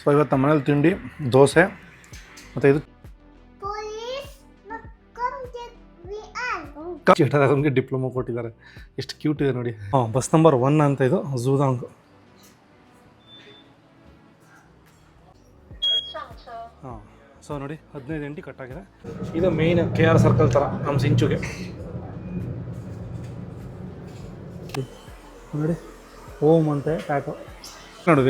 So ಇವತ್ತು ನಮ್ಮ ಮನೇಲಿ ತಿಂಡಿ ದೋಸೆ ಮತ್ತು ಇದು. ಚೀಟದಾಗಂಗೆ ಡಿಪ್ಲೊಮಾ ಕೊಟ್ಟಿದ್ದಾರೆ. ಎಷ್ಟು ಕ್ಯೂಟ್ ಇದೆ ನೋಡಿ. ಹಾಂ ಬಸ್ ನಂಬರ್ ಒನ್ ಅಂತ ಇದು ಝೂದಾಂಗ್ ಹಾಂ ಸೊ ನೋಡಿ ಹದಿನೈದು ಗಂಟೆ ಕಟ್ಟಾಗಿದೆ ಇದು ಮೇಯ್ನ್ ಕೆ ಆರ್ ಸರ್ಕಲ್ ಥರ ನಮ್ಮ ಸಿಂಚುಗೆ. ನೋಡಿ ಓಮ್ ಅಂತೆ ಟ್ಯಾಟೋ ನೋಡಿ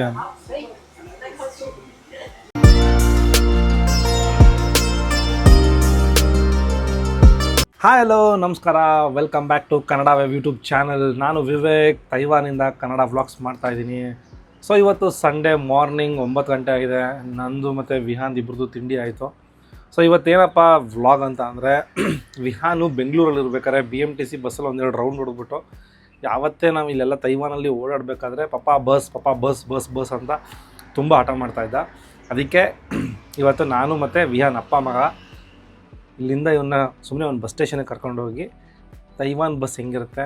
ಹಾಯ್ ಹಲೋ ನಮಸ್ಕಾರ. Welcome back to Kannada web YouTube channel ನಾನು ವಿವೇಕ್, ತೈವಾನಿಂದ ಕನ್ನಡ ವ್ಲಾಗ್ಸ್ ಮಾಡ್ತಾ ಇದ್ದೀನಿ. ಸೊ ಇವತ್ತು ಸಂಡೇ ಮಾರ್ನಿಂಗ್ ಒಂಬತ್ತು ಗಂಟೆ ಆಗಿದೆ. ನಂದು ಮತ್ತು ವಿಹಾನ್ ಇಬ್ಬರದು ತಿಂಡಿ ಆಯಿತು. ಸೊ ಇವತ್ತೇನಪ್ಪ ವ್ಲಾಗ್ ಅಂತ ಅಂದರೆ, ವಿಹಾನು ಬೆಂಗಳೂರಲ್ಲಿ ಇರ್ಬೇಕಾದ್ರೆ ಬಿ ಎಂ ಟಿ ಸಿ ಬಸ್ಸಲ್ಲಿ ಒಂದೆರಡು ರೌಂಡ್ ಹೊಡೆದ್ಬಿಟ್ಟು, ಯಾವತ್ತೇ ನಾವು ಇಲ್ಲೆಲ್ಲ ತೈವಾನಲ್ಲಿ ಓಡಾಡಬೇಕಾದ್ರೆ ಪಪ್ಪ ಬಸ್ ಪಪ್ಪ ಬಸ್ ಬಸ್ ಬಸ್ ಅಂತ ತುಂಬ ಆಟ ಮಾಡ್ತಾಯಿದ್ದ ಅದಕ್ಕೆ ಇವತ್ತು ನಾನು ಮತ್ತು ವಿಹಾನ್ ಅಪ್ಪ ಮಗ ಇಲ್ಲಿಂದ ಇವನ್ನ ಸುಮ್ಮನೆ ಒಂದು ಬಸ್ ಸ್ಟೇಷನ್ಗೆ ಕರ್ಕೊಂಡೋಗಿ ತೈವಾನ್ ಬಸ್ ಹೆಂಗಿರುತ್ತೆ?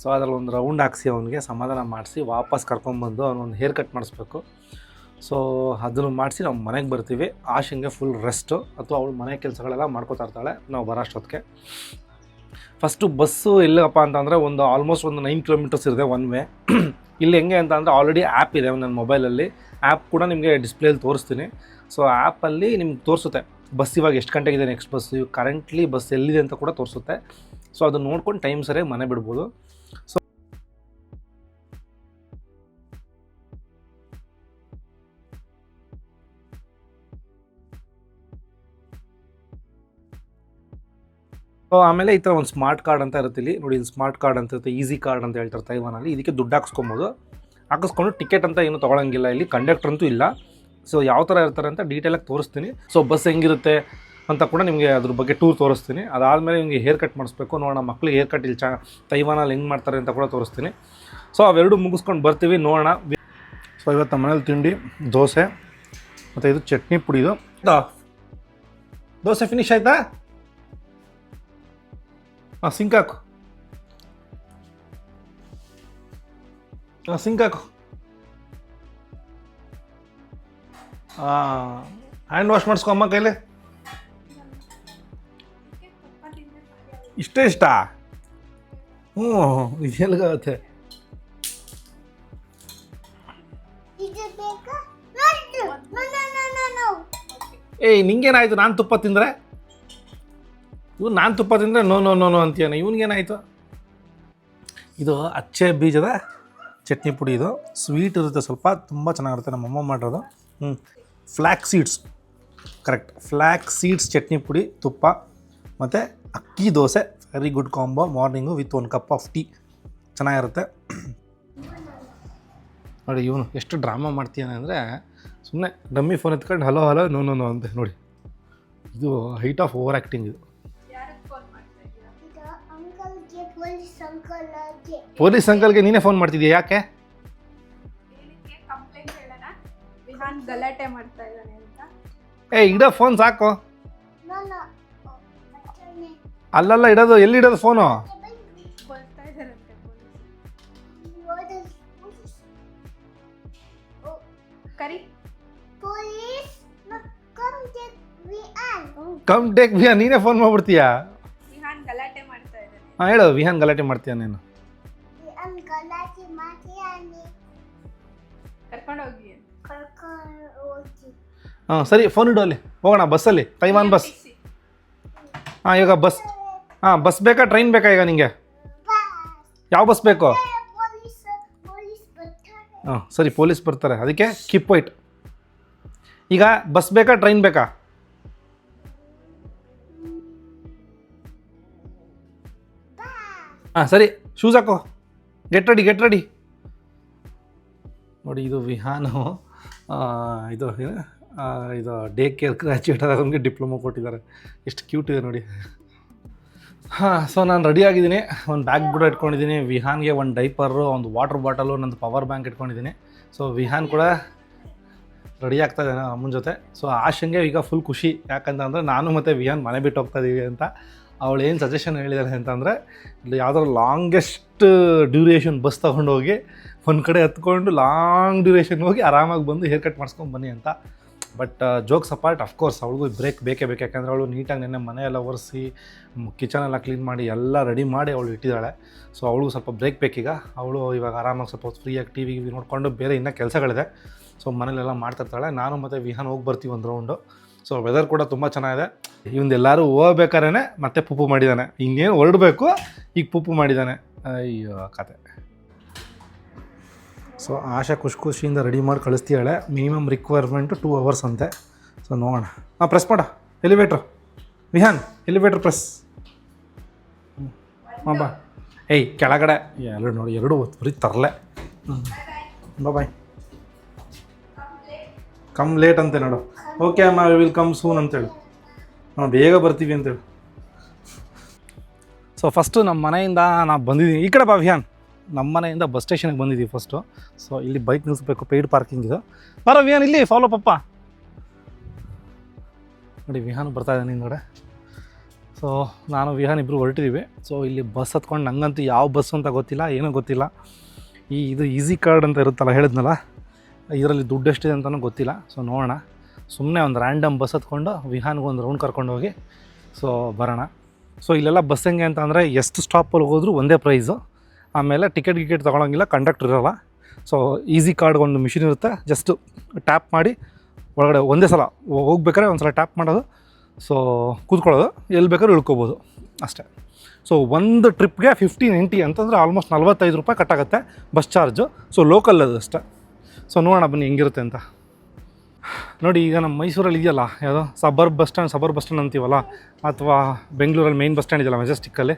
ಸೊ ಅದರಲ್ಲಿ ಒಂದು ರೌಂಡ್ ಹಾಕ್ಸಿ ಅವನಿಗೆ ಸಮಾಧಾನ ಮಾಡಿಸಿ ವಾಪಸ್ ಕರ್ಕೊಂಬಂದು ಅವನೊಂದು ಹೇರ್ ಕಟ್ ಮಾಡಿಸ್ಬೇಕು. ಸೊ ಅದನ್ನು ಮಾಡಿಸಿ ನಾವು ಮನೆಗೆ ಬರ್ತೀವಿ. ಆಶಂಗೆ ಫುಲ್ ರೆಸ್ಟು ಅಥವಾ ಅವಳು ಮನೆ ಕೆಲಸಗಳೆಲ್ಲ ಮಾಡ್ಕೋತಾ ಇರ್ತಾಳೆ ನಾವು ಬರೋಷ್ಟೊತ್ತಿಗೆ ಫಸ್ಟು ಬಸ್ಸು ಎಲ್ಲಪ್ಪ ಅಂತಂದರೆ ಒಂದು ಆಲ್ಮೋಸ್ಟ್ ಒಂದು ನೈನ್ ಕಿಲೋಮೀಟರ್ಸ್ ಇರುತ್ತೆ ಒನ್ ವೇ ಇಲ್ಲಿ ಹೆಂಗೆ ಅಂತ ಅಂದರೆ ಆಲ್ರೆಡಿ ಆ್ಯಪ್ ಇದೆ ನನ್ನ ಮೊಬೈಲಲ್ಲಿ ಆ್ಯಪ್ ಕೂಡ ನಿಮಗೆ ಡಿಸ್ಪ್ಲೇಲಿ ತೋರಿಸ್ತೀನಿ. ಸೊ ಆ್ಯಪಲ್ಲಿ ನಿಮ್ಗೆ ತೋರಿಸುತ್ತೆ. ಬಸ್ ಇವಾಗ ಎಷ್ಟು ಗಂಟೆಗಿದೆ ನೆಕ್ಸ್ಟ್ ಬಸ್ ಇವಾಗ ಕರೆಂಟ್ಲಿ ಬಸ್ ಎಲ್ಲಿದೆ ಅಂತ ಕೂಡ ತೋರಿಸುತ್ತೆ. ಸೊ ಅದನ್ನು ನೋಡ್ಕೊಂಡು ಟೈಮ್ ಸರಿಯಾಗಿ ಮನೆ ಬಿಡ್ಬೋದು. ಸೊ ಸೊ ಆಮೇಲೆ ಈ ಥರ ಒಂದು ಸ್ಮಾರ್ಟ್ ಕಾರ್ಡ್ ಅಂತ ಇರುತ್ತೆ ಇಲ್ಲಿ. ನೋಡಿ ಸ್ಮಾರ್ಟ್ ಕಾರ್ಡ್ ಅಂತ ಇರುತ್ತೆ ಈಸಿ ಕಾರ್ಡ್ ಅಂತ ಹೇಳ್ತಾರೆ ತೈವಾನಲ್ಲಿ. ಇದಕ್ಕೆ ದುಡ್ಡು ಹಾಕಿಸ್ಕೊಬೋದು. ಹಾಕಿಸ್ಕೊಂಡು ಟಿಕೆಟ್ ಅಂತ ಏನು ತೊಗೊಳಂಗಿಲ್ಲ. ಇಲ್ಲಿ ಕಂಡಕ್ಟರ್ ಅಂತೂ ಇಲ್ಲ. ಸೊ ಯಾವ ಥರ ಇರ್ತಾರೆ ಅಂತ ಡೀಟೇಲಾಗಿ ತೋರಿಸ್ತೀನಿ. ಸೊ ಬಸ್ ಹೆಂಗಿರುತ್ತೆ ಅಂತ ಕೂಡ ನಿಮಗೆ ಅದ್ರ ಬಗ್ಗೆ ಟೂರ್ ತೋರಿಸ್ತೀನಿ. ಅದಾದಮೇಲೆ ನಿಮಗೆ ಹೇರ್ ಕಟ್ ಮಾಡಿಸ್ಬೇಕು. ನೋಡೋಣ ಮಕ್ಳಿಗೆ ಹೇರ್ ಕಟ್ ಇಲ್ಲಿ ಚಾ ತೈವಾನಲ್ಲಿ ಹೆಂಗೆ ಮಾಡ್ತಾರೆ ಅಂತ ಕೂಡ ತೋರಿಸ್ತೀನಿ. ಸೊ ಅವೆರಡು ಮುಗಿಸ್ಕೊಂಡು ಬರ್ತೀವಿ ನೋಡೋಣ. ಸೊ ಇವತ್ತು ನಮ್ಮ ಮನೇಲಿ ತಿಂಡಿ ದೋಸೆ ಮತ್ತು ಇದು ಚಟ್ನಿ ಪುಡಿ ಇದು. ದೋಸೆ ಫಿನಿಶ್ ಆಯ್ತಾ? ಹಾಂ ಸಿಂಕಾಕು ಹಾಕು. ಹಾಂ ಸಿಂಕಾಕು ಹಾಕು. ಹ್ಯಾಂಡ್ ವಾಶ್ ಮಾಡಿಸ್ಕೊ ಅಮ್ಮ ಕೈಲಿ. ಇಷ್ಟೇ ಇಷ್ಟ? ಹ್ಞೂ no. ಏಯ್, ನಿಂಗೇನಾಯ್ತು? ನಾನು ತುಪ್ಪ ತಿಂದರೆ? ಇವ್ನು ನಾನು ತುಪ್ಪ ತಿಂದರೆ ನೋ ನೋ ನೋ ನೋ ಅಂತೀಯಾನೆ. ಇವ್ನಿಗೇನಾಯಿತು? ಇದು ಅಚ್ಚೆ ಬೀಜದ ಚಟ್ನಿ ಪುಡಿ ಇದು. ಸ್ವೀಟ್ ಇರುತ್ತೆ ಸ್ವಲ್ಪ. ತುಂಬ ಚೆನ್ನಾಗಿರುತ್ತೆ. ನಮ್ಮ ಅಮ್ಮ ಮಾಡೋದು ಹ್ಞೂ flax seeds correct flax seeds chutney ಪುಡಿ ತುಪ್ಪ ಮತ್ತು ಅಕ್ಕಿ dosa very good combo morning with one cup of tea ಚೆನ್ನಾಗಿರುತ್ತೆ. ನೋಡಿ ಇವನು ಎಷ್ಟು ಡ್ರಾಮಾ ಮಾಡ್ತೀಯಾನೆ ಅಂದರೆ ಸುಮ್ಮನೆ ಡಮ್ಮಿ ಫೋನ್ ಎತ್ಕೊಂಡು hello hello no no no ಅಂತೆ ನೋಡಿ. ಇದು ಹೈಟ್ ಆಫ್ ಓವರ್ ಆ್ಯಕ್ಟಿಂಗ್ ಇದು ಪೊಲೀಸ್ ಅಂಕಲ್ಗೆ ನೀನೇ ಫೋನ್ ಮಾಡ್ತಿದ್ಯಾ ಯಾಕೆ? ಗಲಾಟೆ ಮಾಡ್ತಾ ಏ ಇಡೋ ಫೋನ್ ಸಾಕು. ಅಲ್ಲಲ್ಲ ಇಡೋದು ಎಲ್ಲಿ ಇಡೋದು ಫೋನು. ಕಮ್ ಟೇಕ್ ವಿಹಾನ್ ನೀನೇ ಫೋನ್ ಮಾಡ್ಬಿಡ್ತೀಯಾ? ವಿಹಾನ್ ಗಲಾಟೆ ಮಾಡ್ತಾ ಇದ್ದಾನೆ. ಹಾಂ ಹೇಳು ವಿಹಾನ್ ಗಲಾಟೆ ಮಾಡ್ತೀಯ ನೀನು? ಕರ್ಕೊಂಡು ಹೋಗಿ ಹಾಂ, ಸರಿ ಫೋನ್ ಇಡು ಅಲ್ಲಿ. ಹೋಗೋಣ ಬಸ್ಸಲ್ಲಿ ತೈವಾನ್ ಬಸ್. ಹಾಂ ಈಗ ಬಸ್ ಹಾಂ ಬಸ್ ಬೇಕಾ ಟ್ರೈನ್ ಬೇಕಾ ಈಗ ನಿಮಗೆ ಯಾವ ಬಸ್ ಬೇಕು? ಹಾಂ, ಸರಿ ಪೊಲೀಸ್ ಬರ್ತಾರೆ. ಅದಕ್ಕೆ ಕಿಪ್ ವೈಟ್ ಈಗ ಬಸ್ ಬೇಕಾ ಟ್ರೈನ್ ಬೇಕಾ? ಹಾಂ, ಸರಿ ಶೂಸ್ ಹಾಕೋ. ಗೆಟ್ ರೆಡಿ ಗೆಟ್ ರೆಡಿ ನೋಡಿ, ಇದು ವಿಹಾನು ಇದು ಇದು ಡೇ ಕೇರ್ ಗ್ರ್ಯಾಜುಯೇಟ್ ಆದವನಿಗೆ ಡಿಪ್ಲೊಮೊ ಕೊಟ್ಟಿದ್ದಾರೆ. ಎಷ್ಟು ಕ್ಯೂಟ್ ಇದೆ ನೋಡಿ. ಹಾಂ ಸೊ ನಾನು ರೆಡಿ ಆಗಿದ್ದೀನಿ. ಒಂದು ಬ್ಯಾಗ್ ಕೂಡ ಇಟ್ಕೊಂಡಿದ್ದೀನಿ. ವಿಹಾನ್ಗೆ ಒಂದು ಡೈಪರು ಒಂದು ವಾಟರ್ ಬಾಟಲು ನಂದು ಪವರ್ ಬ್ಯಾಂಕ್ ಇಟ್ಕೊಂಡಿದ್ದೀನಿ. ಸೊ ವಿಹಾನ್ ಕೂಡ ರೆಡಿ ಆಗ್ತಾ ಇದೆ ಅಮ್ಮನ ಜೊತೆ. ಸೊ ಆಶಂಗೆ ಈಗ ಫುಲ್ ಖುಷಿ. ಯಾಕಂತ ಅಂದರೆ ನಾನು ಮತ್ತು ವಿಹಾನ್ ಮನೆ ಬಿಟ್ಟು ಹೋಗ್ತಾ ಇದ್ದೀವಿ ಅಂತ ಅವಳು ಏನು ಸಜೆಷನ್ ಹೇಳಿದ್ದಾರೆ ಅಂತಂದರೆ, ಇಲ್ಲಿ ಯಾವುದಾದ್ರು ಲಾಂಗೆಸ್ಟ್ ಡ್ಯೂರೇಷನ್ ಬಸ್ ತೊಗೊಂಡೋಗಿ ಒಂದು ಕಡೆ ಹತ್ಕೊಂಡು ಲಾಂಗ್ ಡ್ಯೂರೇಷನ್ ಹೋಗಿ ಆರಾಮಾಗಿ ಬಂದು ಹೇರ್ ಕಟ್ ಮಾಡಿಸ್ಕೊಂಡು ಬನ್ನಿ ಅಂತ but jokes apart of course ಅವಳಿಗೂ ಬ್ರೇಕ್ ಬೇಕೇ ಬೇಕು. ಯಾಕಂದರೆ ಅವಳು ನೀಟಾಗಿ ನೆನ್ನೆ ಮನೆಯೆಲ್ಲ ಒರೆಸಿ ಕಿಚನ್ ಎಲ್ಲ ಕ್ಲೀನ್ ಮಾಡಿ ಎಲ್ಲ ರೆಡಿ ಮಾಡಿ ಅವಳು ಇಟ್ಟಿದ್ದಾಳೆ. ಸೊ ಅವಳಿಗೂ ಸ್ವಲ್ಪ ಬ್ರೇಕ್ ಬೇಕೀಗ. ಅವಳು ಇವಾಗ ಆರಾಮಾಗಿ ಸ್ವಲ್ಪ ಫ್ರೀಯಾಗಿ ಟಿ ವಿ ನೋಡಿಕೊಂಡು ಬೇರೆ ಇನ್ನೂ ಕೆಲಸಗಳಿದೆ. ಸೊ ಮನೇಲೆಲ್ಲ ಮಾಡ್ತಿರ್ತಾಳೆ ನಾನು ಮತ್ತು ವಿಹಾನ್ ಹೋಗಿ ಬರ್ತೀವಿ ಒಂದು ರೌಂಡು ಸೊ ವೆದರ್ ಕೂಡ ತುಂಬ ಚೆನ್ನಾಗಿದೆ. ಇವಂದು ಎಲ್ಲರೂ ಹೋಗ್ಬೇಕಾದ್ರೆ ಮತ್ತೆ ಪುಪ್ಪು ಮಾಡಿದ್ದಾನೆ ಇನ್ನೇನು ಹೊರಡಬೇಕು, ಈಗ ಪುಪ್ಪು ಮಾಡಿದ್ದಾನೆ ಅಯ್ಯೋ, ಕತೆ. ಸೊ ಆಶಾ ಖುಷಿ ಖುಷಿಯಿಂದ ರೆಡಿ ಮಾಡಿ ಕಳಿಸ್ತೀಯಾಳೆ. ಮಿನಿಮಮ್ ರಿಕ್ವೈರ್ಮೆಂಟು ಟೂ ಅವರ್ಸ್ ಅಂತೆ. ಸೊ ನೋಡೋಣ. ಹಾಂ ಪ್ರೆಸ್ ಮಾಡ. ಎಲಿವೇಟ್ರ್ ವಿಹಾನ್ ಎಲಿವೇಟ್ರ್ ಪ್ರೆಸ್ ಹಾಂ, ಬಾ. ಏಯ್, ಕೆಳಗಡೆ. ಎರಡು ನೋಡಿ, ಎರಡು ಬರೀ ತರಲೆ. ಬಾ ಬಾಯ್ ಕಮ್ ಲೇಟ್ ಅಂತೆ ನೋಡು. ಓಕೆ ಅಮ್ಮ ವಿಲ್ ಕಮ್ ಸೂನ್ ಅಂತೇಳಿ ನಾವು ಬೇಗ ಬರ್ತೀವಿ ಅಂತೇಳಿ ಸೊ ಫಸ್ಟು ನಮ್ಮ ಮನೆಯಿಂದ ನಾವು ಬಂದಿದ್ದೀನಿ. ಈ ಕಡೆ ಬಾ, ವಿಹಾನ್. ನಮ್ಮ ಮನೆಯಿಂದ ಬಸ್ ಸ್ಟೇಷನ್ಗೆ ಬಂದಿದ್ದೀವಿ ಫಸ್ಟು ಸೊ ಇಲ್ಲಿ ಬೈಕ್ ನಿಲ್ಲಿಸ್ಬೇಕು ಪೇಯ್ಡ್ ಪಾರ್ಕಿಂಗ್ ಇದು. ಬರೋ ವಿಹಾನ್ ಇಲ್ಲಿ? ಫಾಲೋ ಪಪ್ಪ ನೋಡಿ, ವಿಹಾನ್ ಬರ್ತಾ ಇದ್ದಾನೆ ಹಿಂದ್ಗಡೆ. ಸೊ ನಾನು, ವಿಹಾನ್ ಇಬ್ಬರು ಹೊರಟಿದ್ದೀವಿ. ಸೊ ಇಲ್ಲಿ ಬಸ್ ಹತ್ಕೊಂಡು ನಂಗಂತೂ ಯಾವ ಬಸ್ ಅಂತ ಗೊತ್ತಿಲ್ಲ, ಏನೂ ಗೊತ್ತಿಲ್ಲ. ಈ ಇದು ಈಸಿ ಕಾರ್ಡ್ ಅಂತ ಇರುತ್ತಲ್ಲ, ಹೇಳಿದ್ನಲ್ಲ? ಇದರಲ್ಲಿ ದುಡ್ಡು ಎಷ್ಟಿದೆ ಅಂತಲೂ ಗೊತ್ತಿಲ್ಲ. ಸೊ ನೋಡೋಣ. ಸುಮ್ಮನೆ ಒಂದು ರ್ಯಾಂಡಮ್ ಬಸ್ ಹತ್ಕೊಂಡು ವಿಹಾನ್ಗೆ ಒಂದು ರೌಂಡ್ ಕರ್ಕೊಂಡು ಹೋಗಿ ಸೊ ಬರೋಣ. ಸೊ ಇಲ್ಲೆಲ್ಲ ಬಸ್ ಹೆಂಗೆ ಅಂತ ಅಂದರೆ, ಎಷ್ಟು ಸ್ಟಾಪಲ್ಲಿ ಹೋದರೂ ಒಂದೇ ಪ್ರೈಸು ಆಮೇಲೆ ಟಿಕೆಟ್ ಗಿಕೆಟ್ ತೊಗೊಳಂಗಿಲ್ಲ ಕಂಡಕ್ಟರ್ ಇರೋಲ್ಲ. ಸೊ ಈಸಿ ಕಾರ್ಡ್ಗೆ ಒಂದು ಮಿಷಿನ್ ಇರುತ್ತೆ ಜಸ್ಟ್ ಟ್ಯಾಪ್ ಮಾಡಿ, ಒಳಗಡೆ ಒಂದೇ ಸಲ ಹೋಗ್ಬೇಕಾದ್ರೆ ಒಂದು ಸಲ ಟ್ಯಾಪ್ ಮಾಡೋದು. ಸೊ ಕೂತ್ಕೊಳ್ಳೋದು ಎಲ್ಲಿ ಬೇಕಾದ್ರೂ ಇಳ್ಕೊಬೋದು ಅಷ್ಟೇ. ಸೊ ಒಂದು ಟ್ರಿಪ್ಗೆ ಫಿಫ್ಟೀನ್ ಎಂಟಿ ಅಂತಂದರೆ ಆಲ್ಮೋಸ್ಟ್ ನಲ್ವತ್ತೈದು ರೂಪಾಯಿ ಕಟ್ಟಾಗುತ್ತೆ ಬಸ್ ಚಾರ್ಜು ಸೊ ಲೋಕಲ್ ಅದು ಅಷ್ಟೇ. ಸೊ ನೋಡೋಣ ಬನ್ನಿ ಹೆಂಗಿರುತ್ತೆ ಅಂತ. ನೋಡಿ, ಈಗ ನಮ್ಮ ಮೈಸೂರಲ್ಲಿ ಇದೆಯಲ್ಲ, ಯಾವುದೋ suburban bus stand suburban bus stand ಅಂತೀವಲ್ಲ, ಅಥವಾ ಬೆಂಗಳೂರಲ್ಲಿ ಮೇನ್ ಬಸ್ ಸ್ಟ್ಯಾಂಡ್ ಇದೆಯಲ್ಲ ಮೆಜೆಸ್ಟಿಕ್ಕಲ್ಲಿ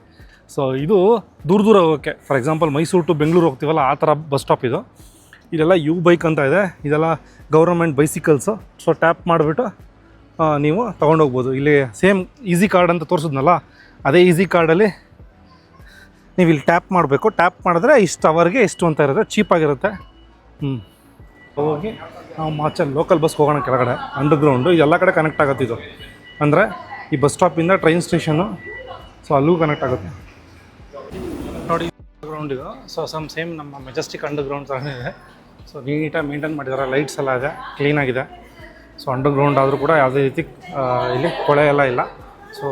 ಸೊ ಇದು ದೂರ ದೂರ ಹೋಗೋಕ್ಕೆ. For example Mysuru to Bengaluru ಹೋಗ್ತೀವಲ್ಲ, ಆ ಥರ ಬಸ್ ಸ್ಟಾಪ್ ಇದು. ಇದೆಲ್ಲ ಯು ಬೈಕ್ ಅಂತ ಇದೆ. ಇದೆಲ್ಲ ಗೌರ್ಮೆಂಟ್ ಬೈಸಿಕಲ್ಸು ಸೊ ಟ್ಯಾಪ್ ಮಾಡಿಬಿಟ್ಟು ನೀವು ತೊಗೊಂಡೋಗ್ಬೋದು. ಇಲ್ಲಿ ಸೇಮ್ ಈಸಿ ಕಾರ್ಡ್ ಅಂತ ತೋರಿಸಿದ್ನಲ್ಲ, ಅದೇ ಈಸಿ ಕಾರ್ಡಲ್ಲಿ ನೀವು ಇಲ್ಲಿ ಟ್ಯಾಪ್ ಮಾಡಬೇಕು. ಟ್ಯಾಪ್ ಮಾಡಿದ್ರೆ ಇಷ್ಟು ಅವರ್ಗೆ ಇಷ್ಟು ಅಂತ ಇರುತ್ತೆ. ಚೀಪಾಗಿರುತ್ತೆ ಹ್ಞೂ ಹೋಗಿ ನಾವು ಮಾಚಲ್ ಲೋಕಲ್ ಬಸ್ಗೆ ಹೋಗೋಣ ಕೆಳಗಡೆ. ಅಂಡರ್ಗ್ರೌಂಡು ಇದೆಲ್ಲ ಕಡೆ ಕನೆಕ್ಟ್ ಆಗುತ್ತೆ ಇದು. ಅಂದರೆ ಈ ಬಸ್ ಸ್ಟಾಪಿಂದ ಟ್ರೈನ್ ಸ್ಟೇಷನು ಸೊ ಅಲ್ಲೂ ಕನೆಕ್ಟ್ ಆಗುತ್ತೆ. ಗ್ರೌಂಡ್ ಇದು ಸೊ ಸಮ್ ಸೇಮ್ ನಮ್ಮ ಮೆಜೆಸ್ಟಿಕ್ ಅಂಡರ್ಗ್ರೌಂಡ್ ಥರನೇ ಇದೆ. ಸೊ ನೀಟಾಗಿ ಮೇಂಟೈನ್ ಮಾಡಿದ್ದಾರೆ ಲೈಟ್ಸ್ ಎಲ್ಲ ಇದೆ. ಕ್ಲೀನಾಗಿದೆ ಸೊ ಅಂಡರ್ಗ್ರೌಂಡ್ ಆದರೂ ಕೂಡ ಯಾವುದೇ ರೀತಿ ಇಲ್ಲಿ ಕೊಳೆ ಎಲ್ಲ ಇಲ್ಲ. ಸೊ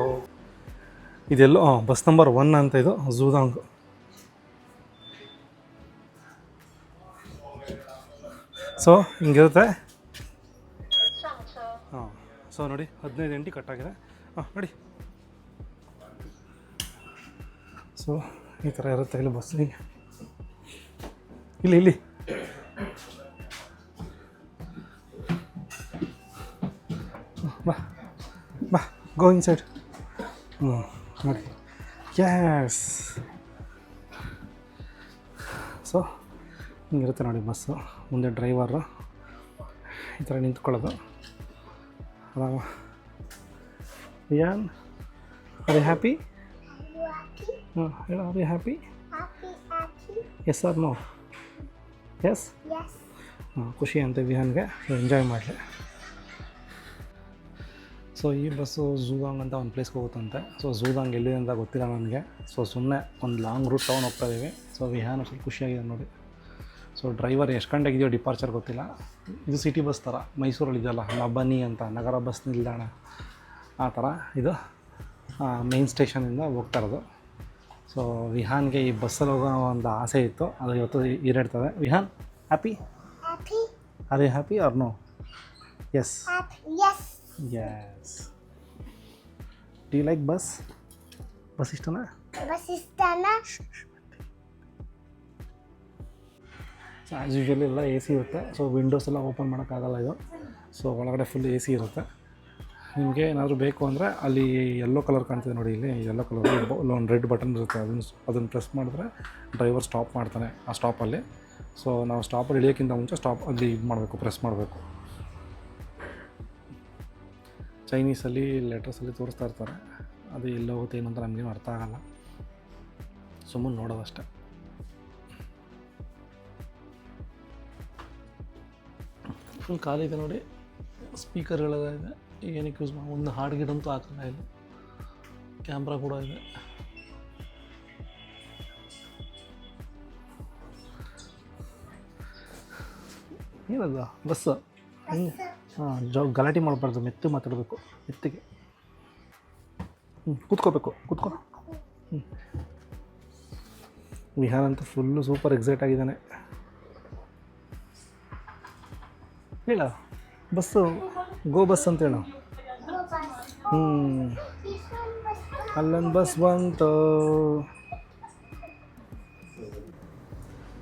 ಇದೆಲ್ಲೋ ಬಸ್ ನಂಬರ್ ಒನ್ ಅಂತ ಇದು ಝೂದಾಂಗ್ ಸೊ ಹಿಂಗಿರುತ್ತೆ. ಹಾಂ. ಸೊ ನೋಡಿ ಹದಿನೈದು ಗಂಟೆ ಕಟ್ಟಾಗಿದೆ ಹಾಂ ನೋಡಿ. ಸೊ ಈ ಥರ ಇರುತ್ತೆ, ಇಲ್ಲಿ ಬಸ್ಸಿಗೆ ಇಲ್ಲಿ ಇಲ್ಲಿ. ಬಾ ಬಾ ಗೋ ಇನ್ ಸೈಡ್ ಹ್ಞೂ ನೋಡಿ. ಯಸ್ ಸೊ ಹಿಂಗಿರುತ್ತೆ ನೋಡಿ ಬಸ್ಸು ಮುಂದೆ ಡ್ರೈವರು ಈ ಥರ ನಿಂತ್ಕೊಳ್ಳೋದು. ಅದಾವ. ಯಾನ್ ಅರೆ ಹ್ಯಾಪಿ? ಹಾಂ are you happy Happy, happy? Yes or no yes Yes. ಹಾಂ ಖುಷಿ ಅಂತ ವಿಹಾನ್ಗೆ. ಎಂಜಾಯ್ ಮಾಡಲಿ. ಸೊ ಈ ಬಸ್ಸು ಝೂದಾಂಗ್ ಅಂತ ಒಂದು ಪ್ಲೇಸ್ಗೆ ಹೋಗುತ್ತಂತೆ. ಸೊ ಝೂದಾಂಗ್ ಎಲ್ಲಿದೆ ಅಂತ ಗೊತ್ತಿಲ್ಲ ನನಗೆ. ಸೊ ಸುಮ್ಮನೆ ಒಂದು ಲಾಂಗ್ ರೂಟ್ ತೊಗೊಂಡು ಹೋಗ್ತಾ ಇದ್ದೀವಿ ಸೊ ವಿಹಾನ್ ಸ್ವಲ್ಪ ಖುಷಿಯಾಗಿದೆ ನೋಡಿ. ಸೊ ಡ್ರೈವರ್ ಎಷ್ಟು ಗಂಟೆಗೆ ಇದೆಯೋ ಡಿಪಾರ್ಚರ್ ಗೊತ್ತಿಲ್ಲ. ಇದು ಸಿಟಿ ಬಸ್ ಥರ ಮೈಸೂರಲ್ಲಿ ಇದೆಯಲ್ಲ ಲಬನಿ ಅಂತ ನಗರ ಬಸ್ ನಿಲ್ದಾಣ. ಆ ಥರ ಇದು ಮೇನ್ ಸ್ಟೇಷನಿಂದ ಹೋಗ್ತಾ ಇರೋದು. ಸೊ ವಿಹಾನ್ಗೆ ಈ ಬಸ್ಸಲ್ಲಿ ಹೋಗೋ ಒಂದು ಆಸೆ ಇತ್ತು. ಅದು ಇವತ್ತು ಈಡೇರ್ತದೆ. Vihan happy are happy or no yes. Yes D like bus bus ಇಷ್ಟನಾ? ಆ್ಯಸ್ ಯೂಶ್ವಲಿ ಎಲ್ಲ ಎ ಸಿ ಇರುತ್ತೆ. ಸೊ ವಿಂಡೋಸ್ ಎಲ್ಲ ಓಪನ್ ಮಾಡೋಕ್ಕಾಗಲ್ಲ ಇದು. ಸೊ ಒಳಗಡೆ ಫುಲ್ ಎ ಸಿ ಇರುತ್ತೆ. ನಿಮಗೆ ಏನಾದರೂ ಬೇಕು ಅಂದರೆ ಅಲ್ಲಿ ಯೆಲ್ಲೋ ಕಲರ್ ಕಾಣ್ತಿದೆ ನೋಡಿ ಇಲ್ಲಿ ಯೆಲ್ಲೋ ಕಲರ್ ಒಂದು ರೆಡ್ ಬಟನ್ ಇರುತ್ತೆ, ಅದನ್ನು ಅದನ್ನು ಪ್ರೆಸ್ ಮಾಡಿದ್ರೆ ಡ್ರೈವರ್ ಸ್ಟಾಪ್ ಮಾಡ್ತಾನೆ ಆ ಸ್ಟಾಪಲ್ಲಿ ಸೊ ನಾವು ಸ್ಟಾಪಲ್ಲಿ ಇಳಿಯೋಕ್ಕಿಂತ ಮುಂಚೆ ಸ್ಟಾಪ್ ಅಲ್ಲಿ ಇದು ಮಾಡಬೇಕು ಪ್ರೆಸ್ ಮಾಡಬೇಕು. ಚೈನೀಸಲ್ಲಿ ಲೆಟರ್ಸಲ್ಲಿ ತೋರಿಸ್ತಾ ಇರ್ತಾರೆ. ಅದು ಎಲ್ಲಿ ಹೋಗುತ್ತೆ, ಏನು ಅಂತ ನಮಗೇನು ಅರ್ಥ ಆಗಲ್ಲ. ಸುಮ್ಮನೆ ನೋಡೋದಷ್ಟೆ ಫುಲ್ ಖಾಲಿ ಇದೆ ನೋಡಿ. ಸ್ಪೀಕರ್ಗಳೆಲ್ಲ ಇದೆ. ಏನಕ್ಕೆ ಯೂಸ್ ಮಾಡಿ ಒಂದು ಹಾಡ್ ಗಿಡಂತೂ ಹಾಕಲ್ಲ ಇಲ್ಲಿ. ಕ್ಯಾಮ್ರಾ ಕೂಡ ಇದೆ. ಏನದ? ಬಸ್ ಹಾಂ, ಜೋ ಗಲಾಟೆ ಮಾಡಬಾರ್ದು, ಮೆತ್ತು ಮಾತಾಡಬೇಕು, ಮೆತ್ತಿಗೆ. ಹ್ಞೂ ಕೂತ್ಕೋಬೇಕು, ಕೂತ್ಕೋ. ಹ್ಞೂ ವಿಹಾನ್ ಅಂತೂ ಫುಲ್ಲು ಸೂಪರ್ ಎಕ್ಸೈಟ್ ಆಗಿದ್ದಾನೆ. ಹೇಳ. ಬಸ್ಸು, ಗೋ ಬಸ್ ಅಂತ ನಾವು. ಹ್ಞೂ ಅಲ್ಲೊಂದು ಬಸ್ ಬಂತು.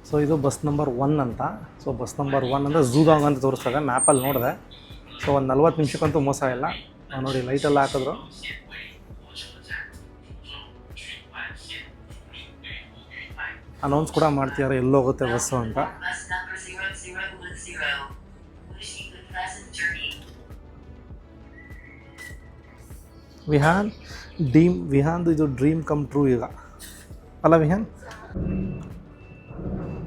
ಸೊ ಇದು ಬಸ್ ನಂಬರ್ ಒನ್ ಅಂತ. ಸೊ ಬಸ್ ನಂಬರ್ ಒನ್ ಅಂದರೆ ಝೂದಾಂಗ್ ಅಂತ ತೋರಿಸ್ತಾರೆ, ಮ್ಯಾಪಲ್ಲಿ ನೋಡಿದೆ. ಸೊ ಒಂದು ನಲ್ವತ್ತು ನಿಮಿಷಕ್ಕಂತೂ ಮೋಸ ಇಲ್ಲ. ನೋಡಿ ಲೈಟೆಲ್ಲ ಹಾಕಿದ್ರು. ಅನೌನ್ಸ್ ಕೂಡ ಮಾಡ್ತಿದ್ದಾರೆ ಎಲ್ಲೋಗುತ್ತೆ ಬಸ್ಸು ಅಂತ. ವಿಹಾನ್, ಡ್ರೀಮ್, ವಿಹಾನ್ದು ಇದು ಡ್ರೀಮ್ ಕಮ್ ಟ್ರೂ ಈಗ. ಅಲ್ಲ ವಿಹಾನ್?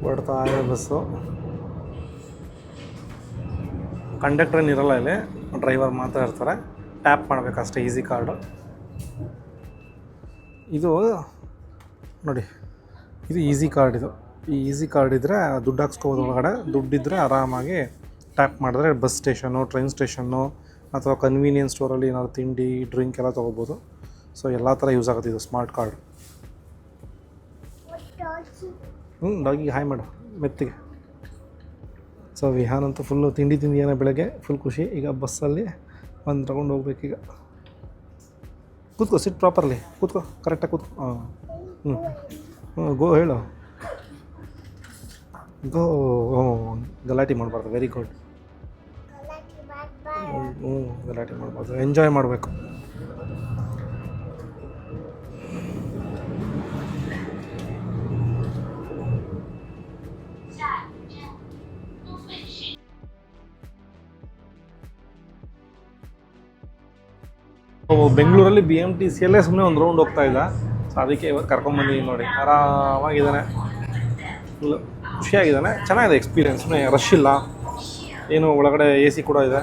ಹೊಡ್ತಾ ಇದೆ ಬಸ್ಸು. ಕಂಡಕ್ಟರ್ ಇರಲ್ಲ ಇಲ್ಲಿ. ಡ್ರೈವರ್ ಮಾತ್ರ ಇರ್ತಾರೆ. ಟ್ಯಾಪ್ ಮಾಡಬೇಕಷ್ಟೇ ಈಸಿ ಕಾರ್ಡು. ಇದು ನೋಡಿ, ಇದು ಈಸಿ ಕಾರ್ಡ್ ಇದು. ಈ ಈಸಿ ಕಾರ್ಡ್ ಇದ್ದರೆ ದುಡ್ಡು ಹಾಕ್ಸ್ಕೋಬೋದು ಒಳಗಡೆ. ದುಡ್ಡಿದ್ದರೆ ಆರಾಮಾಗಿ ಟ್ಯಾಪ್ ಮಾಡಿದ್ರೆ ಬಸ್ ಸ್ಟೇಷನ್ನು, ಟ್ರೈನ್ ಸ್ಟೇಷನ್ನು ಅಥವಾ ಕನ್ವೀನಿಯನ್ಸ್ ಸ್ಟೋರಲ್ಲಿ ಏನಾದ್ರು ತಿಂಡಿ ಡ್ರಿಂಕ್ ಎಲ್ಲ ತೊಗೋಬೋದು. ಸೊ ಎಲ್ಲ ಥರ ಯೂಸ್ ಆಗುತ್ತೆ ಇದು ಸ್ಮಾರ್ಟ್ ಕಾರ್ಡ್ ಹ್ಞೂ ಡಾಗಿ ಹಾಯ್ ಮಾಡು ಮೆತ್ತಿಗೆ. ಸೊ ವಿಹಾನ್ ಅಂತೂ ಫುಲ್ಲು ತಿಂಡಿ ತಿಂದಿಯಾನ ಬೆಳಗ್ಗೆ ಫುಲ್ ಖುಷಿ. ಈಗ ಬಸ್ಸಲ್ಲಿ ಒಂದು ತಗೊಂಡು ಹೋಗ್ಬೇಕೀಗ ಕೂತ್ಕೋ ಸಿಟ್ ಪ್ರಾಪರ್ಲಿ ಕೂತ್ಕೋ ಕರೆಕ್ಟಾಗಿ ಕೂತ್ಕೋ. ಹಾಂ. ಹ್ಞೂ ಹ್ಞೂ ಗೋ ಹೇಳು. ಗೋ ಗಲಾಟೆ ಮಾಡಬಾರ್ದು. ವೆರಿ ಗುಡ್ ಹ್ಞೂ, ಗಲಾಟೆ ಮಾಡ್ಬೋದು. ಎಂಜಾಯ್ ಮಾಡಬೇಕು. ಬೆಂಗಳೂರಲ್ಲಿ ಬಿ ಎಂ ಟಿ ಸಿಯಲ್ಲೇ ಸುಮ್ಮನೆ ಒಂದು ರೌಂಡ್ ಹೋಗ್ತಾ ಇದ್ದ ಸೊ ಅದಕ್ಕೆ ಇವತ್ತು ಕರ್ಕೊಂಬಂದಿದ್ದೀನಿ ನೋಡಿ. ಆರಾಮಾಗಿದ್ದಾನೆ. ಫುಲ್ ಖುಷಿಯಾಗಿದ್ದಾನೆ. ಚೆನ್ನಾಗಿದೆ ಎಕ್ಸ್ಪೀರಿಯೆನ್ಸ್ ರಶ್ ಇಲ್ಲ. ಏನು ಒಳಗಡೆ ಎ ಸಿ ಕೂಡ ಇದೆ.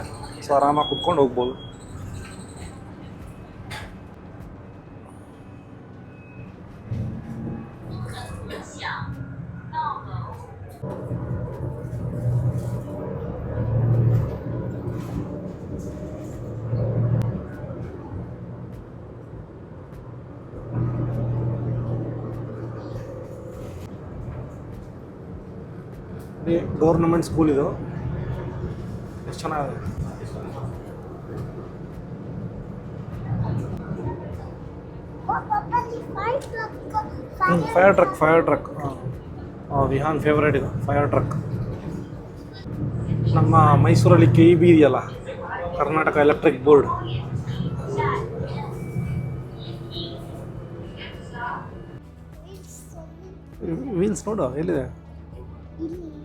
ಸೊ ಆರಾಮಾಗಿ ಕುತ್ಕೊಂಡು ಹೋಗ್ಬೋದು. ಗೌರ್ನಮೆಂಟ್ ಸ್ಕೂಲ್ ಇದು. ಎಷ್ಟು ಚೆನ್ನಾಗಿದೆ ಫೈರ್ ಟ್ರಕ್ ಫೈರ್ ಟ್ರಕ್ ಹಾಂ. ವಿಹಾನ್ ಫೇವ್ರೇಟ್ ಇದು ಫೈರ್ ಟ್ರಕ್ ನಮ್ಮ ಮೈಸೂರಲ್ಲಿ ಕೆ ಇ ಬಿ ಇದೆಯಲ್ಲ, ಕರ್ನಾಟಕ ಎಲೆಕ್ಟ್ರಿಕ್ ಬೋರ್ಡ್ ವೀಲ್ಸ್ ನೋಡು, ಎಲ್ಲಿದೆ?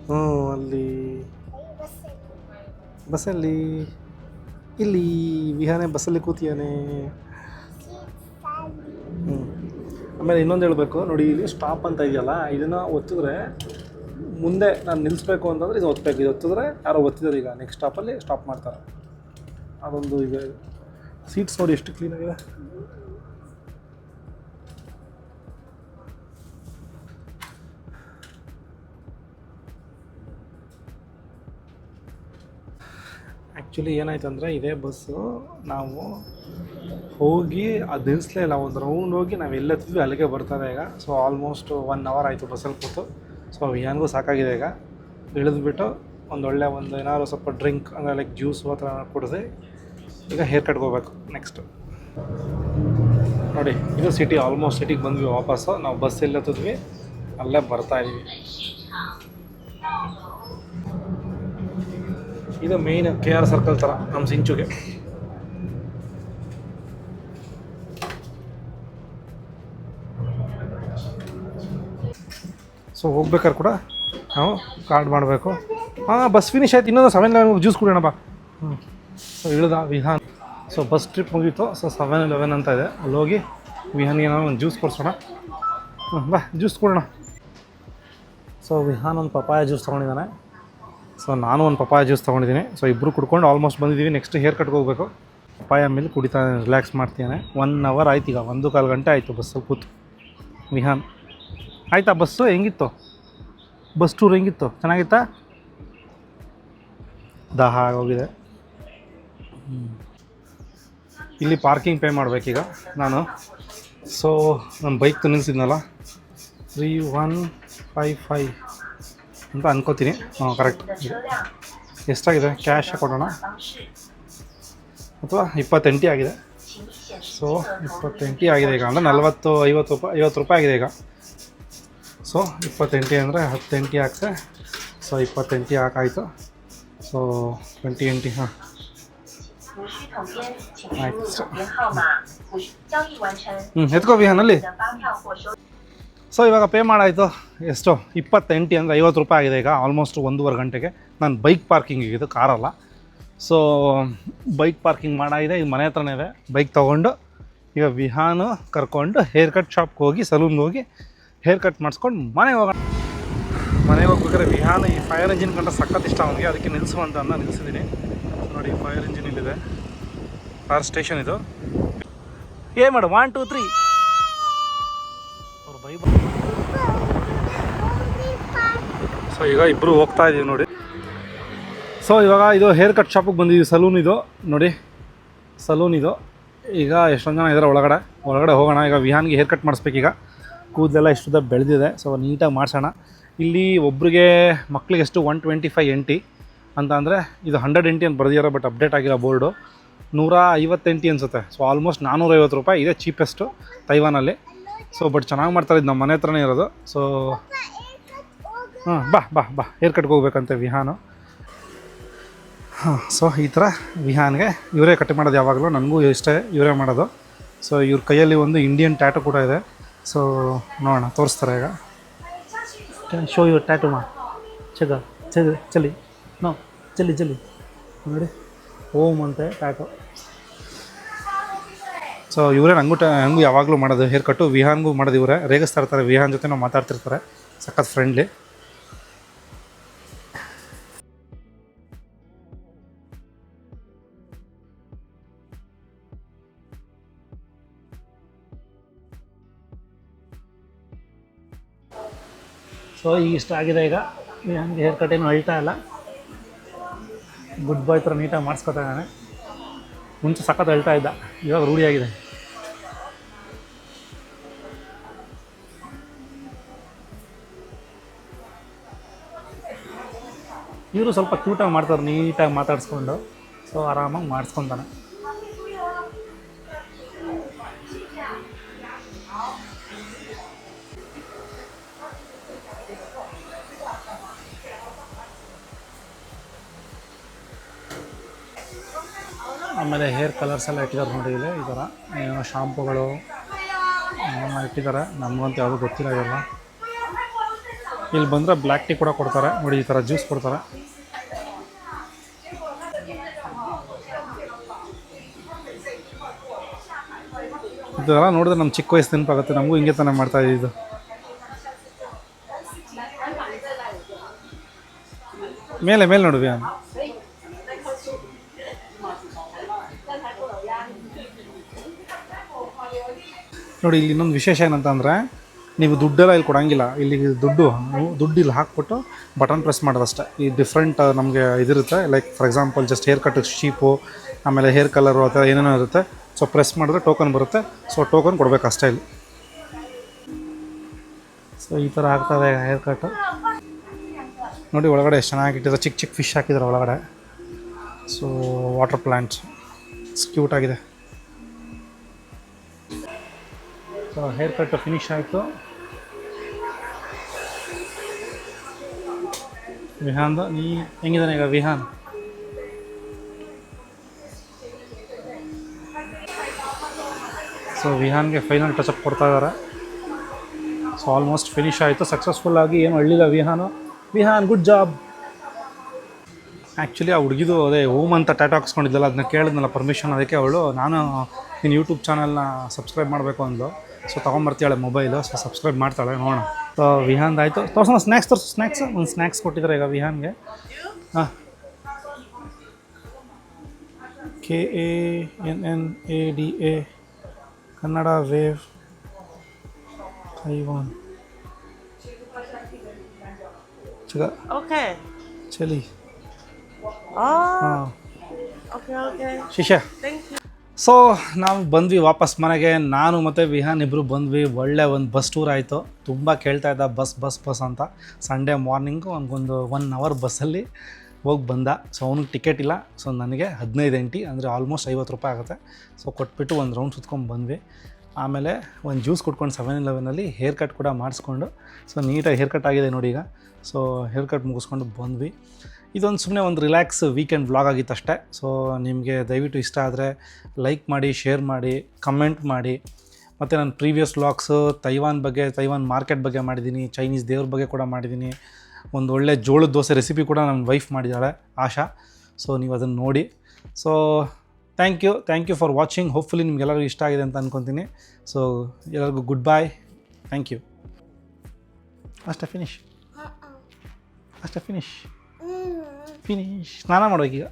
ಹ್ಞೂ ಅಲ್ಲಿ. ಬಸ್ಸಲ್ಲಿ. ಇಲ್ಲಿ, ವಿಹಾನೆ ಬಸ್ಸಲ್ಲಿ ಕೂತಿಯಾನೆ ಆಮೇಲೆ ಇನ್ನೊಂದು ಹೇಳಬೇಕು. ನೋಡಿ, ಇಲ್ಲಿ ಸ್ಟಾಪ್ ಅಂತ ಇದೆಯಲ್ಲ, ಇದನ್ನು ಒತ್ತಿದ್ರೆ ಮುಂದೆ ನಾನು ನಿಲ್ಲಿಸ್ಬೇಕು ಅಂತಂದರೆ ಇದು ಒತ್ತಬೇಕು ಇದು ಒತ್ತಿದ್ರೆ ಯಾರೋ ಒತ್ತಿದ್ದಾರೆ ಈಗ. ನೆಕ್ಸ್ಟ್ ಸ್ಟಾಪಲ್ಲಿ ಸ್ಟಾಪ್ ಮಾಡ್ತಾರೆ. ಅದೊಂದು ಇದೆ ಸೀಟ್ಸ್ ನೋಡಿ ಎಷ್ಟು ಕ್ಲೀನಾಗಿದೆ ಆ್ಯಕ್ಚುಲಿ ಏನಾಯ್ತು ಅಂದರೆ ಇದೇ ಬಸ್ಸು ನಾವು ಹೋಗಿ ಅದು ನಿಲ್ಲಿಸ್ಲೇ ಇಲ್ಲ ಒಂದು ರೌಂಡ್ ಹೋಗಿ ನಾವು ಎಲ್ಲತ್ತಿದ್ವಿ, ಅಲ್ಲಿಗೆ ಬರ್ತದೆ ಈಗ. ಸೊ ಆಲ್ಮೋಸ್ಟ್ ಒನ್ ಅವರ್ ಆಯಿತು ಬಸ್ಸಲ್ಲಿ ಕೂತು. ಸೊ ಏನಿಗೂ ಸಾಕಾಗಿದೆ ಈಗ. ಇಳಿದ್ಬಿಟ್ಟು ಒಂದು ಒಳ್ಳೆ ಒಂದು ಏನಾದ್ರು ಸ್ವಲ್ಪ ಡ್ರಿಂಕ್ ಅಂದರೆ ಲೈಕ್ ಜ್ಯೂಸ್ ಆ ಥರ ಕುಡಿದು ಈಗ ಹೇರ್ ಕಟ್ಗೆ ಹೋಗ್ಬೇಕು ನೆಕ್ಸ್ಟ್ ನೋಡಿ, ಇದು ಸಿಟಿ ಆಲ್ಮೋಸ್ಟ್ ಸಿಟಿಗೆ ಬಂದ್ವಿ ವಾಪಸ್ಸು. ನಾವು ಬಸ್ ಎಲ್ಲ ಹತ್ತಿದ್ವಿ ಅಲ್ಲೇ ಬರ್ತಾ ಇದೀವಿ. ಇದು ಮೇಯ್ನ್ ಕೆ ಆರ್ ಸರ್ಕಲ್ ಥರ ನಮ್ಮ ಸಿಂಚುಗೆ ಸೊ ಹೋಗ್ಬೇಕಾದ್ರೆ ಕೂಡ ನಾವು ಕಾರ್ಡ್ ಮಾಡಬೇಕು. ಹಾಂ ಬಸ್ ಫಿನಿಶ್ ಆಯ್ತು. ಇನ್ನೊಂದು ಸೆವೆನ್ ಲೆವೆನ್ ಜ್ಯೂಸ್ ಕುಡಿಯೋಣ ಬಾ. ಹ್ಞೂ ಸೊ ಇಳಿದ ವಿಹಾನ್. ಸೊ ಬಸ್ ಟ್ರಿಪ್ ಮುಗೀತು. ಸೊ ಸೆವೆನ್ ಲೆವೆನ್ ಅಂತ ಇದೆ. ಅಲ್ಲಿ ಹೋಗಿ ವಿಹಾನ್ಗೆ ನಾವು ಒಂದು ಜ್ಯೂಸ್ ಕೊಡ್ಸೋಣ. ಹ್ಞೂ ಬಾ ಜ್ಯೂಸ್ ಕೊಡೋಣ. ಸೊ ವಿಹಾನ್ ಒಂದು ಪಪಾಯ ಜ್ಯೂಸ್ ತೊಗೊಂಡಿದ್ದಾನೆ. ಸೊ ನಾನು ಒಂದು ಪಪಾಯ ಜ್ಯೂಸ್ ತೊಗೊಂಡಿದ್ದೀನಿ. ಸೊ ಇಬ್ಬರು ಕುಡ್ಕೊಂಡು ಆಲ್ಮೋಸ್ಟ್ ಬಂದಿದ್ದೀವಿ. ನೆಕ್ಸ್ಟ್ ಹೇರ್ ಕಟ್ಗೆ ಹೋಗ್ಬೇಕು. ಪಪಾಯ ಮೇಲೆ ಕುಡಿತಾನೆ ರಿಲ್ಯಾಕ್ಸ್ ಮಾಡ್ತೀನಿ ಒನ್ ಅವರ್ ಆಯ್ತು ಈಗ. ಒಂದು ಕಾಲು ಗಂಟೆ ಆಯಿತು ಬಸ್ಸಲ್ಲಿ ಕೂತು. ವಿಹಾನ್. ಆಯ್ತಾ ಬಸ್ಸು ಹೆಂಗಿತ್ತು? ಬಸ್ ಟೂರ್ ಹೆಂಗಿತ್ತು? ಚೆನ್ನಾಗಿತ್ತಾ? ದಾಹ ಆಗೋಗಿದೆ. ಇಲ್ಲಿ ಪಾರ್ಕಿಂಗ್ ಪೇ ಮಾಡಬೇಕೀಗ ನಾನು. ಸೊ ನನ್ನ ಬೈಕ್ ನಿಲ್ಲಿಸಿದ್ನಲ್ಲ ತ್ರೀ ಒನ್ ಫೈವ್ ಫೈವ್ ಅಂತ ಅನ್ಕೋತೀನಿ. ಹಾಂ ಕರೆಕ್ಟ್ ಎಷ್ಟಾಗಿದೆ? ಕ್ಯಾಶ್ ಕೊಡೋಣ? ಅಥವಾ ಇಪ್ಪತ್ತೆಂಟಿ ಆಗಿದೆ. ಸೊ ಇಪ್ಪತ್ತೆಂಟಿ ಆಗಿದೆ ಈಗ. ಅಂದರೆ ನಲ್ವತ್ತು ಐವತ್ತು ರೂಪಾಯಿ ಐವತ್ತು ರೂಪಾಯಿ ಆಗಿದೆ ಈಗ. ಸೊ ಇಪ್ಪತ್ತೆಂಟು ಅಂದರೆ ಹತ್ತು ಎಂಟಿ ಹಾಕ್ತೆ ಸೊ ಇಪ್ಪತ್ತೆಂಟಿ ಹಾಕಾಯಿತು ಸೊ ಟ್ವೆಂಟಿ ಎಂಟಿ ಹಾಂ. ಹ್ಞೂ ಎತ್ಕೋ ವಿಹಾನಲ್ಲಿ ಸೊ ಇವಾಗ ಪೇ ಮಾಡಾಯಿತು. ಎಷ್ಟು? ಇಪ್ಪತ್ತೆಂಟಿ ಅಂದರೆ ಐವತ್ತು ರೂಪಾಯಿ ಆಗಿದೆ ಈಗ ಆಲ್ಮೋಸ್ಟ್ ಒಂದೂವರೆ ಗಂಟೆಗೆ. ನಾನು ಬೈಕ್ ಪಾರ್ಕಿಂಗಿಗೆ ಇದು ಕಾರಲ್ಲ ಸೊ ಬೈಕ್ ಪಾರ್ಕಿಂಗ್ ಮಾಡಾಯಿದೆ ಇದು ಮನೆ ಹತ್ರನೇ ಇದೆ. ಬೈಕ್ ತೊಗೊಂಡು, ಈಗ ವಿಹಾನು ಕರ್ಕೊಂಡು ಹೇರ್ ಕಟ್ ಶಾಪ್ಗೆ ಹೋಗಿ ಸಲೂನ್ಗೆ ಹೋಗಿ ಹೇರ್ ಕಟ್ ಮಾಡಿಸ್ಕೊಂಡು ಮನೆಗೆ ಹೋಗೋಣ. ಮನೆಗೆ ಹೋಗ್ಬೇಕಾದ್ರೆ ವಿಹಾನ ಈ ಫೈರ್ ಇಂಜಿನ್ ಕಂಡ ಸಖತ್ ಇಷ್ಟ ಅವನಿಗೆ. ಅದಕ್ಕೆ ನಿಲ್ಲಿಸು ಅಂತ ಅಂದ ನಿಲ್ಲಿಸಿದ್ದೀನಿ ನೋಡಿ ಫೈರ್ ಇಂಜಿನ್ ಇಲ್ಲಿದೆ. ಫೈರ್ ಸ್ಟೇಷನ್ ಇದು. ಏ ಮಾಡು ಒನ್ ಟೂ ತ್ರೀ ಅವ್ರು ಬೈ ಸೊ ಈಗ ಇಬ್ಬರು ಹೋಗ್ತಾ ಇದೀವಿ ನೋಡಿ. ಸೊ ಇವಾಗ ಇದು ಹೇರ್ ಕಟ್ ಶಾಪಿಗೆ ಬಂದಿದ್ದೀವಿ ಸಲೂನ್ ಇದು. ನೋಡಿ ಸಲೂನ್ ಇದು. ಈಗ ಎಷ್ಟೊಂದು ಜನ ಇದ್ದಾರೆ ಒಳಗಡೆ. ಒಳಗಡೆ ಹೋಗೋಣ. ಈಗ ವಿಹಾನ್ಗೆ ಹೇರ್ ಕಟ್ ಮಾಡಿಸ್ಬೇಕೀಗ. ಕೂದಲೆಲ್ಲ ಇಷ್ಟುದ ಬೆಳೆದಿದೆ. ಸೊ ನೀಟಾಗಿ ಮಾಡಿಸೋಣ. ಇಲ್ಲಿ ಒಬ್ರಿಗೆ ಮಕ್ಳಿಗೆ ಎಷ್ಟು ಒನ್ ಟ್ವೆಂಟಿ ಫೈವ್ ಎಂಟಿ ಅಂತ ಅಂದರೆ ಇದು ಹಂಡ್ರೆಡ್ ಎಂಟಿ ಅಂತ ಬರೆದಿರೋ ಬಟ್ ಅಪ್ಡೇಟ್ ಆಗಿರೋ ಬೋರ್ಡು. ನೂರ ಐವತ್ತೆಂಟಿ ಅನಿಸುತ್ತೆ. ಸೊ ಆಲ್ಮೋಸ್ಟ್ ನಾನ್ನೂರೈವತ್ತು ರೂಪಾಯಿ. ಇದೇ ಚೀಪೆಸ್ಟು ತೈವಾನಲ್ಲಿ. ಸೊ ಬಟ್ ಚೆನ್ನಾಗಿ ಮಾಡ್ತಾರೆ ಇದು. ನಮ್ಮ ಮನೆ ಹತ್ರನೇ ಇರೋದು. ಸೊ ಹಾಂ ಬಾ ಬಾ ಬಾ. ಹೇರ್ ಕಟ್ಗೆ ಹೋಗ್ಬೇಕಂತೆ ವಿಹಾನು. ಹಾಂ ಸೊ ಈ ಥರ ವಿಹಾನ್ಗೆ ಇವರೇ ಕಟ್ ಮಾಡೋದು ಯಾವಾಗಲೂ. ನನಗೂ ಇಷ್ಟೇ ಇವರೇ ಮಾಡೋದು. ಸೊ ಇವ್ರ ಕೈಯಲ್ಲಿ ಒಂದು ಇಂಡಿಯನ್ ಟ್ಯಾಟು ಕೂಡ ಇದೆ. ಸೊ ನೋಡೋಣ ತೋರಿಸ್ತಾರೆ ಈಗ. ಶೋ ಯು ಟ್ಯಾಟು ಮಾ ಚಗ ಚಗ ಚಲಿ ನೋ ಚಲಿ ಚಲಿ ನೋಡಿ ಓಮ್ ಅಂತೆ ಟ್ಯಾಟು ಸೊ ಇವರೇ ಹಂಗೂ ಟ ಹಂಗೂ ಯಾವಾಗಲೂ ಮಾಡೋದು. ಹೇರ್ ಕಟ್ಟು ವಿಹಾನ್ಗೂ ಮಾಡೋದು ಇವರೇ. ರೇಗಿಸ್ತಾ ಇರ್ತಾರೆ ವಿಹಾನ್ ಜೊತೆ ನಾವು ಮಾತಾಡ್ತಿರ್ತಾರೆ. ಸಖತ್ ಫ್ರೆಂಡ್ಲಿ ಸೊ ಈಗ ಇಷ್ಟ ಆಗಿದೆ ಈಗ. ಹಂಗೆ ಹೇರ್ ಕಟ್ ಏನು ಅಳ್ತಾ ಇಲ್ಲ. ಗುಡ್ ಬಾಯ್ ಥರ ನೀಟಾಗಿ ಮಾಡಿಸ್ಕೊತಾ ಇದ್ದಾನೆ. ಮುಂಚೆ ಸಖತ್ ಅಳ್ತಾ ಇದ್ದ. ಇವಾಗ ರೂಢಿಯಾಗಿದೆ ಇವರು ಸ್ವಲ್ಪ ಕ್ಯೂಟಾಗಿ ಮಾಡ್ತಾರೆ ನೀಟಾಗಿ ಮಾತಾಡಿಸ್ಕೊಂಡು. ಸೊ ಆರಾಮಾಗಿ ಮಾಡಿಸ್ಕೊತಾನೆ. ಆಮೇಲೆ ಹೇರ್ ಕಲರ್ಸ್ ಎಲ್ಲ ಇಟ್ಟಿದ್ದಾರೆ ನೋಡಿ ಇಲ್ಲಿ, ಈ ಥರ ಏನೋ ಶಾಂಪುಗಳು ಇಟ್ಟಿದ್ದಾರೆ. ನಮಗಂತೂ ಯಾವುದೂ ಗೊತ್ತಿಲ್ಲ ಇಲ್ಲಿ ಬಂದರೆ ಬ್ಲ್ಯಾಕ್ ಟೀ ಕೂಡ ಕೊಡ್ತಾರೆ. ನೋಡಿ, ಈ ಥರ ಜ್ಯೂಸ್ ಕೊಡ್ತಾರೆ. ಇದೆಲ್ಲ ನೋಡಿದ್ರೆ ನಮ್ಮ ಚಿಕ್ಕ ವಯಸ್ಸು ನೆನಪಾಗುತ್ತೆ. ನಮಗೂ ಹಿಂಗೆ ತಾನೇ ಮಾಡ್ತಾ ಇದ್ದಿದ್ದು ಮೇಲೆ ಮೇಲೆ ನೋಡು ನೋಡಿ, ಇಲ್ಲಿ ಇನ್ನೊಂದು ವಿಶೇಷ ಏನಂತಂದರೆ, ನೀವು ದುಡ್ಡೆಲ್ಲ ಇಲ್ಲಿ ಕೊಡೋಂಗಿಲ್ಲ. ಇಲ್ಲಿ ದುಡ್ಡು ದುಡ್ಡು ಇಲ್ಲಿ ಹಾಕ್ಬಿಟ್ಟು ಬಟನ್ ಪ್ರೆಸ್ ಮಾಡೋದಷ್ಟೇ. ಈ ಡಿಫ್ರೆಂಟ್ ನಮಗೆ ಇದಿರುತ್ತೆ. Like for example just hair cut shop ಆಮೇಲೆ ಹೇರ್ ಕಲರು ಆ ಥರ ಏನೇನೋ ಇರುತ್ತೆ. ಸೊ ಪ್ರೆಸ್ ಮಾಡಿದ್ರೆ ಟೋಕನ್ ಬರುತ್ತೆ. ಸೊ ಟೋಕನ್ ಕೊಡಬೇಕು ಅಷ್ಟೇ ಇಲ್ಲಿ. ಸೊ ಈ ಥರ ಆಗ್ತದೆ ಹೇರ್ ಕಟ್ ನೋಡಿ, ಒಳಗಡೆ ಎಷ್ಟು ಚೆನ್ನಾಗಿಟ್ಟಿದೆ ಚಿಕ್ಕ ಚಿಕ್ಕ ಫಿಶ್ ಹಾಕಿದ್ದಾರೆ ಒಳಗಡೆ. So water plants cute so hair cut finish ಆಯಿತು. ವಿಹಾನ್ ನೀ ಹೆಂಗಿದ್ದಾನೆ ಈಗ ವಿಹಾನ್? ಸೊ ವಿಹಾನ್ಗೆ ಫೈನಲ್ ಟಚಪ್ ಕೊಡ್ತಾ ಇದ್ದಾರೆ ಸೊ ಆಲ್ಮೋಸ್ಟ್ ಫಿನಿಶ್ ಆಯಿತು. ಸಕ್ಸಸ್ಫುಲ್ ಆಗಿ ಏನು ಅಳ್ಳಿಲ್ಲ Vihan. Vihan good job actually ಆ ಹುಡುಗಿದು ಅದೇ ಓಮ್ ಅಂತ ಟ್ಯಾಟ್ ಹಾಕ್ಸ್ಕೊಂಡಿದ್ದಲ್ಲ, ಅದನ್ನ ಕೇಳಿದ್ನಲ್ಲ ಪರ್ಮಿಷನ್ ಅದಕ್ಕೆ ಅವಳು, ನಾನು ನಿನ್ನ ಯೂಟ್ಯೂಬ್ ಚಾನಲ್ನ ಸಬ್ಸ್ಕ್ರೈಬ್ ಮಾಡಬೇಕು ಅಂದು ಸೊ ತೊಗೊಂಬರ್ತಾಳೆ ಮೊಬೈಲು ಸೊ ಸಬ್ಸ್ಕ್ರೈಬ್ ಮಾಡ್ತಾಳೆ ನೋಡೋಣ. ಸೊ ವಿಹಾನ್ದು ಆಯಿತು. ತೋರ್ಸೋಣ ಸ್ನ್ಯಾಕ್ಸ್ ತೋರಿಸು ಸ್ನ್ಯಾಕ್ಸ್ ಒಂದು ಸ್ನ್ಯಾಕ್ಸ್ ಕೊಟ್ಟಿದ್ದಾರೆ ಈಗ ವಿಹಾನ್ಗೆ. ಹಾಂ. K A N N A D A Kannada wave Taiwan ಚಗ. Okay. ಚಲಿ Oh, ಹಾಂ. Okay, okay. ಶಿಷ್ಯ. Thank you. ಸೊ ನಾವು ಬಂದ್ವಿ ವಾಪಸ್ ಮನೆಗೆ. ನಾನು ಮತ್ತು ವಿಹಾನ್ ಇಬ್ಬರು ಬಂದ್ವಿ. ಒಳ್ಳೆ ಒಂದು ಬಸ್ ಟೂರ್ ಆಯಿತು. ತುಂಬ ಕೇಳ್ತಾ ಇದ್ದ, ಬಸ್ ಬಸ್ ಬಸ್ ಅಂತ. ಸಂಡೇ ಮಾರ್ನಿಂಗು ಅವನಿಗೊಂದು ಒನ್ ಅವರ್ ಬಸ್ಸಲ್ಲಿ ಹೋಗಿ ಬಂದ. ಸೊ ಅವ್ನಿಗೆ ಟಿಕೆಟ್ ಇಲ್ಲ. ಸೊ ನನಗೆ ಹದಿನೈದು ಎಂಟಿ ಅಂದರೆ ಆಲ್ಮೋಸ್ಟ್ ಐವತ್ತು ರೂಪಾಯಿ ಆಗುತ್ತೆ. ಸೊ ಕೊಟ್ಬಿಟ್ಟು ಒಂದು ರೌಂಡ್ ಸುತ್ಕೊಂಡು ಬಂದ್ವಿ. ಆಮೇಲೆ ಒಂದು ಜ್ಯೂಸ್ ಕುಟ್ಕೊಂಡು ಸೆವೆನ್ ಇಲೆವೆನಲ್ಲಿ ಹೇರ್ ಕಟ್ ಕೂಡ ಮಾಡಿಸ್ಕೊಂಡು. ಸೊ, ನೀಟಾಗಿ ಹೇರ್ ಕಟ್ ಆಗಿದೆ ನೋಡಿ ಈಗ. ಸೊ, ಹೇರ್ ಕಟ್ ಮುಗಿಸ್ಕೊಂಡು ಬಂದ್ವಿ. ಇದೊಂದು ಸುಮ್ಮನೆ ಒಂದು ರಿಲ್ಯಾಕ್ಸ್ ವೀಕೆಂಡ್ ವ್ಲಾಗ್ ಆಗಿತ್ತು ಅಷ್ಟೇ. ಸೊ, ನಿಮಗೆ ದಯವಿಟ್ಟು ಇಷ್ಟ ಆದರೆ ಲೈಕ್ ಮಾಡಿ, ಶೇರ್ ಮಾಡಿ, ಕಮೆಂಟ್ ಮಾಡಿ. ಮತ್ತು ನಾನು ಪ್ರೀವಿಯಸ್ ವ್ಲಾಗ್ಸು ತೈವಾನ್ ಬಗ್ಗೆ, ತೈವಾನ್ ಮಾರ್ಕೆಟ್ ಬಗ್ಗೆ ಮಾಡಿದ್ದೀನಿ, ಚೈನೀಸ್ ದೇವ್ರ ಬಗ್ಗೆ ಕೂಡ ಮಾಡಿದ್ದೀನಿ. ಒಂದು ಒಳ್ಳೆ ಜೋಳದ ದೋಸೆ ರೆಸಿಪಿ ಕೂಡ ನನ್ನ ವೈಫ್ ಮಾಡಿದ್ದಾಳೆ, ಆಶಾ. ಸೊ, ನೀವು ಅದನ್ನು ನೋಡಿ. So thank you thank you for watching hopefully ನಿಮ್ಗೆಲ್ಲರಿಗೂ ಇಷ್ಟ ಆಗಿದೆ ಅಂತ ಅನ್ಕೊತೀನಿ. ಸೊ ಎಲ್ಲರಿಗೂ ಗುಡ್ ಬಾಯ್ ಥ್ಯಾಂಕ್ ಯು ಅಷ್ಟೇ ಫಿನಿಶ್ ಅಷ್ಟೇ ಫಿನಿಶ್ ಫಿನಿಶ್ ಸ್ನಾನ ಮಾಡ್ಬೇಕೀಗ